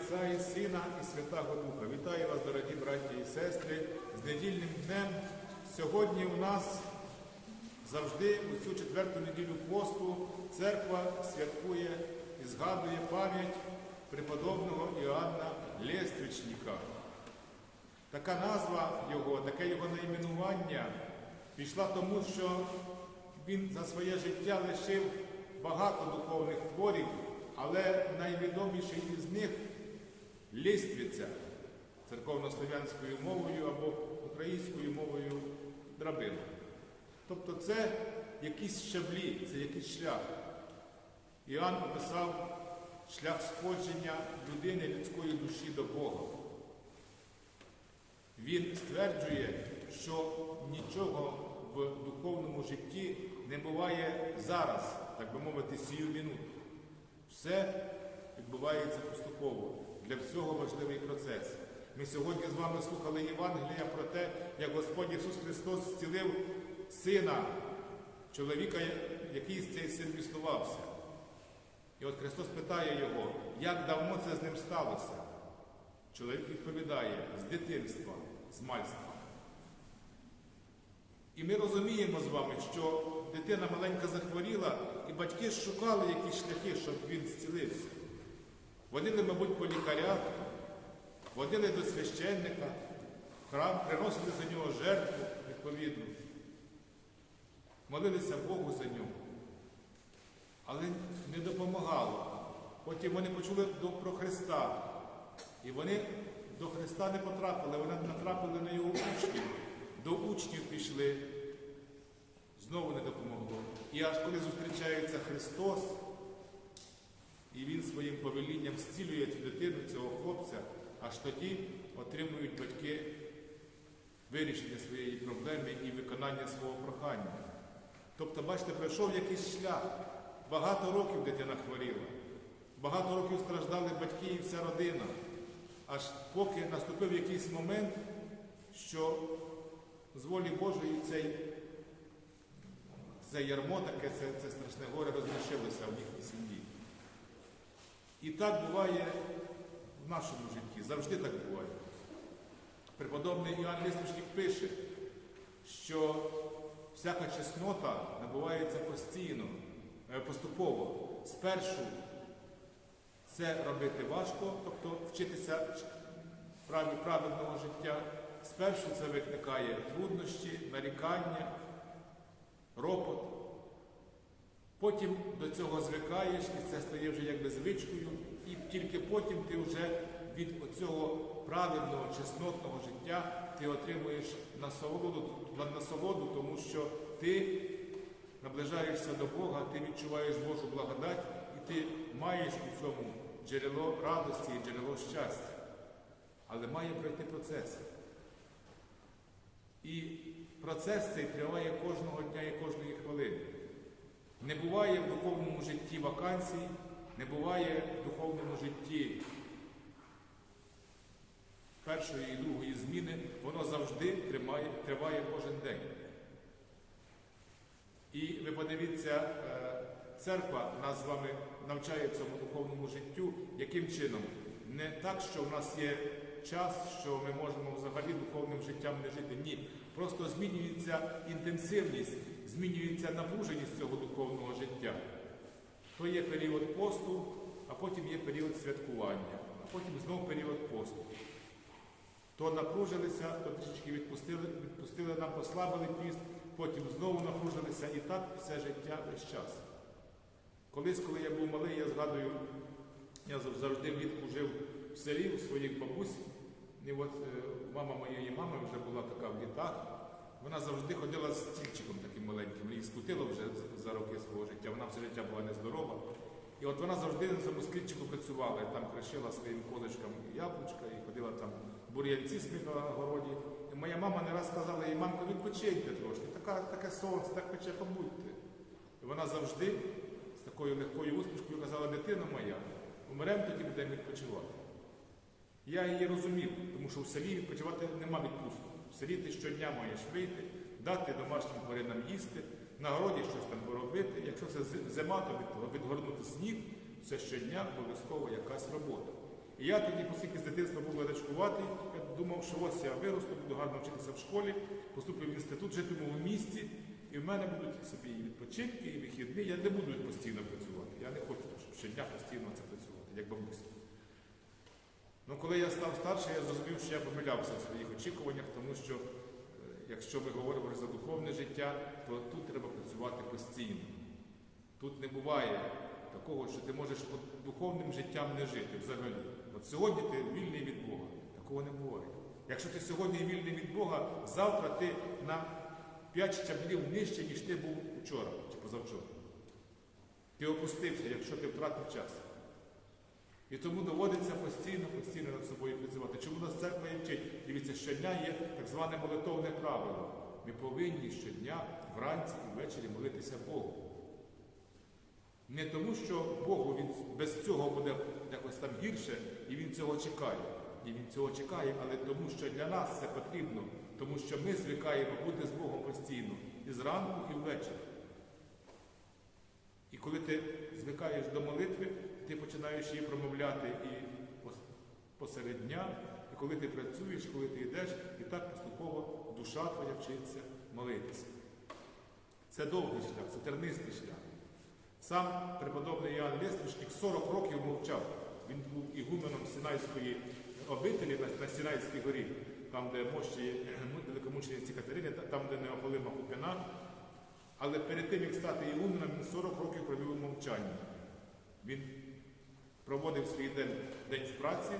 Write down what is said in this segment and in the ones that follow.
Отця і Сина і Святого Духа. Вітаю вас, дорогі браті і сестри, з недільним днем. Сьогодні у нас завжди у цю четверту неділю посту церква святкує і згадує пам'ять преподобного Іоанна Лєствичника. Така назва його, таке його найменування пішла тому, що він за своє життя лишив багато духовних творів, але найвідоміший із них ліствиця церковнослов'янською мовою або українською мовою драбина. Тобто це якісь щаблі, це якийсь шлях. Іоанн описав шлях сходження людини людської душі до Бога. Він стверджує, що нічого в духовному житті не буває зараз, так би мовити, сію минуту. Все відбувається поступово. Для всього важливий процес. Ми сьогодні з вами слухали Євангелія про те, як Господь Ісус Христос зцілив сина, чоловіка, який з цей син віснувався. І от Христос питає його, як давно це з ним сталося? Чоловік відповідає з дитинства, з мальства. І ми розуміємо з вами, що дитина маленька захворіла, і батьки шукали якісь шляхи, щоб він зцілився. Водили, мабуть, по лікарях, водили до священника, храм, приносили за нього жертву відповідну, молилися Богу за нього. Але не допомагало. Потім вони почули про Христа. І вони до Христа не потрапили, вони натрапили на його учнів. До учнів пішли, знову не допомогло. І аж коли зустрічається Христос, і Він своїм повелінням зцілює цю дитину, цього хлопця, аж тоді отримують батьки вирішення своєї проблеми і виконання свого прохання. Тобто, бачите, пройшов якийсь шлях. Багато років дитина хворіла, багато років страждали батьки і вся родина. Аж поки наступив якийсь момент, що з волі Божої цей, це ярмо таке, це, це страшне горе розрішилося в їхній сім'ї. І так буває в нашому житті, завжди так буває. Преподобний Іоанн Лісточник пише, що всяка чеснота набувається постійно, е, поступово. Спершу це робити важко, тобто вчитися правильного життя. Спершу це викликає труднощі, нарікання, ропот. Потім до цього звикаєш, і це стає вже якби звичкою, і тільки потім ти вже від цього правильного, чеснотного життя ти отримуєш насолоду, насолоду, тому що ти наближаєшся до Бога, ти відчуваєш Божу благодать, і ти маєш у цьому джерело радості і джерело щастя. Але має пройти процес. І процес цей триває кожного дня і кожної хвилини. Не буває в духовному житті вакансій, не буває в духовному житті першої і другої зміни, воно завжди тримає, триває кожен день. І ви подивіться, е, церква нас з вами навчає цьому духовному життю, яким чином? Не так, що в нас є час, що ми можемо взагалі духовним життям не жити. Ні. Просто змінюється інтенсивність, змінюється напруженість цього духовного життя. То є період посту, а потім є період святкування, а потім знову період посту. То напружилися, то трішечки відпустили, відпустили нам, послабили піст, потім знову напружилися і так все життя весь час. Колись, коли я був малий, я згадую, я завжди влітку жив в селі у своїх бабусь. І от е, мама моєї мами вже була така в літах. Вона завжди ходила з стільчиком таким маленьким, її скутило вже за роки свого життя. Вона все життя була нездорова. І от вона завжди на цьому стільчику працювала, і там кришила своїм козочкам яблучка і ходила там бур'янці смикала на городі. І моя мама не раз сказала їй, мамко, відпочиньте трошки, така, таке сонце, так пече, побудьте. І вона завжди з такою легкою усмішкою казала, дитина моя, умремо тоді будемо відпочивати. Я її розумів, тому що в селі відпочивати нема відпустку. В селі ти щодня маєш вийти, дати домашнім тваринам їсти, на городі щось там поробити. Якщо це зима, то відгорнути сніг, це щодня обов'язково якась робота. І я тоді, оскільки з дитинства був ледачкуватий, я думав, що ось я виросту, буду гарно вчитися в школі, поступлю в інститут, житиму в місті, і в мене будуть собі і відпочинки, і вихідні. Я не буду постійно працювати. Я не хочу щоб щодня постійно це працювати, як бабуся. Коли я став старше, я зрозумів, що я помилявся в своїх очікуваннях, тому що е, якщо ми говоримо за духовне життя, то тут треба працювати постійно. Тут не буває такого, що ти можеш духовним життям не жити взагалі. От сьогодні ти вільний від Бога. Такого не буває. Якщо ти сьогодні вільний від Бога, завтра ти на 5 щаблів нижче, ніж ти був вчора чи позавчора. Ти опустився, якщо ти втратив час. І тому доводиться постійно, постійно над собою працювати. Чому нас церква і вчить? Дивіться, щодня є так зване молитовне правило. Ми повинні щодня вранці і ввечері молитися Богу. Не тому, що Богу він без цього буде якось там гірше, і Він цього чекає. І Він цього чекає, але тому, що для нас це потрібно, тому що ми звикаємо бути з Богом постійно і зранку, і ввечері. І коли ти звикаєш до молитви, ти починаєш її промовляти і посеред дня, і коли ти працюєш, коли ти йдеш, і так поступово душа твоя вчиться молитися. Це довгий шлях, це тернистий шлях. Сам преподобний Іоанн Лествичник 40 років мовчав. Він був ігуменом Сінайської обителі на, на Сінайській горі, там, де мощі великомучениці Катерини, там, де неополима купина. Але перед тим, як стати ігуменом, він 40 років провів у мовчанні. Він проводив свій день, день в праці,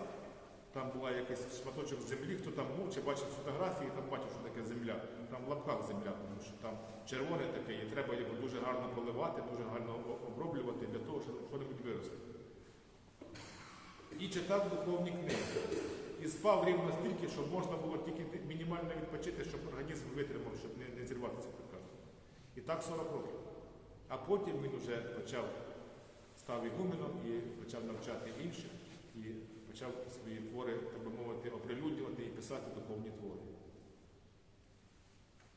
там була якийсь шматочок землі, хто там був, чи бачив фотографії, там бачив, що таке земля. Там в лапках земля, тому що там червоне таке, і треба його дуже гарно поливати, дуже гарно оброблювати для того, щоб що-небудь вирости. І читав духовні книги. І спав рівно стільки, щоб можна було тільки мінімально відпочити, щоб організм витримав, щоб не, не зірватися прекрасно. І так 40 років. А потім він вже почав став ігуменом і почав почав свої твори, так би мовити, оприлюднювати і писати духовні твори.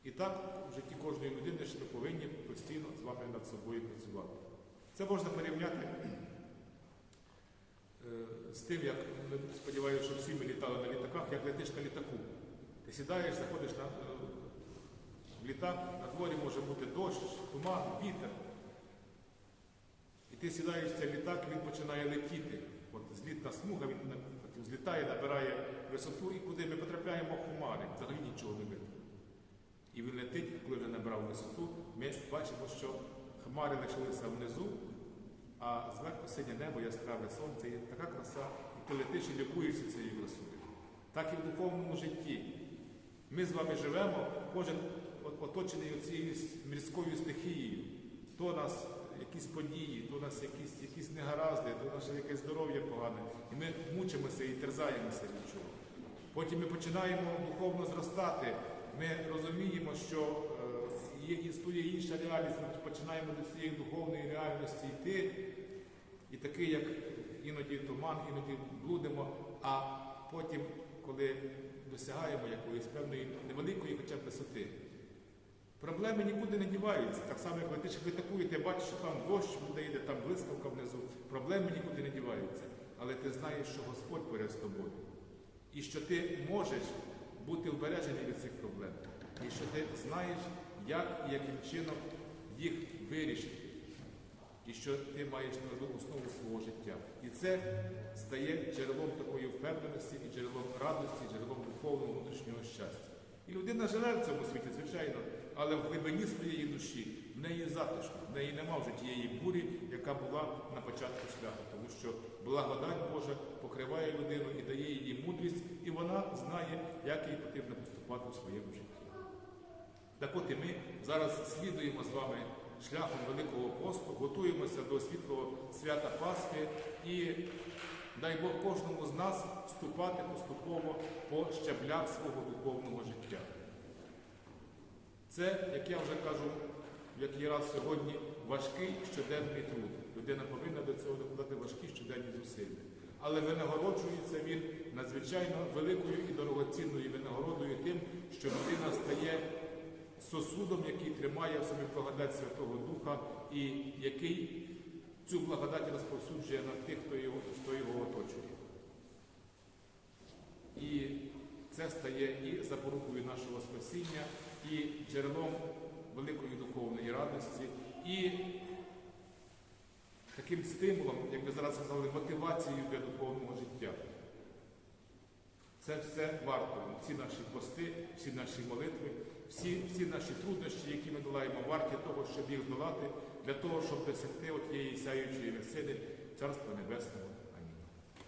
І так в житті кожної людини що ми повинні постійно з вами над собою працювати. Це можна порівняти е, з тим, як сподіваюся, що всі ми літали на літаках, як летиш на літаку. Ти сідаєш, заходиш на, е, в літак, на дворі може бути дощ, туман, вітер. І ти сідаєш в цей літак, він починає летіти. Злітна смуга, він потім злітає, набирає висоту, і куди ми потрапляємо в хмари, взагалі нічого не видно. І він летить, коли вже набрав висоту, ми бачимо, що хмари лишилися внизу, а зверху синє небо, яскраве сонце, і така краса, і ти летиш лікуєшся цією красою. Так і в духовному житті. Ми з вами живемо, кожен оточений цією мірською стихією. То нас якісь події, то у нас якісь, якісь негаразди, то наше якесь здоров'я погане. І ми мучимося і терзаємося від чого. Потім ми починаємо духовно зростати. Ми розуміємо, що е, є існує інша реальність, ми починаємо до цієї духовної реальності йти. І такий, як іноді туман, іноді блудимо, а потім, коли досягаємо якоїсь певної невеликої хоча б висоти, проблеми нікуди не діваються. Так само, як летиш в літаку, ти бачиш, що там дощ буде йде, там блискавка внизу. Проблеми нікуди не діваються. Але ти знаєш, що Господь поряд з тобою. І що ти можеш бути вбережений від цих проблем. І що ти знаєш, як і яким чином їх вирішити. І що ти маєш на основу свого життя. І це стає джерелом такої впевненості, і джерелом радості, і джерелом духовного внутрішнього щастя. І людина живе в цьому світі, звичайно, але в глибині своєї душі в неї затишно, в неї нема вже тієї бурі, яка була на початку шляху, тому що благодать Божа покриває людину і дає їй мудрість, і вона знає, як їй потрібно поступати у своєму житті. Так от і ми зараз слідуємо з вами шляхом Великого посту, готуємося до світлого свята Пасхи і дай Бог кожному з нас ступати поступово по щаблях свого духовного життя. Це, як я вже кажу, як є раз сьогодні, важкий щоденний труд. Людина повинна до цього докладати важкі щоденні зусилля. Але винагороджується він надзвичайно великою і дорогоцінною винагородою тим, що людина стає сосудом, який тримає в собі благодать Святого Духа і який цю благодать розповсюджує на тих, хто його, хто його оточує. це стає і запорукою нашого спасіння, і джерелом великої духовної радості, і таким стимулом, як ми зараз сказали, мотивацією для духовного життя. Це все варто. Всі наші пости, всі наші молитви, всі, всі наші труднощі, які ми долаємо, варті того, щоб їх долати, для того, щоб досягти тієї сяючої версини Царства Небесного.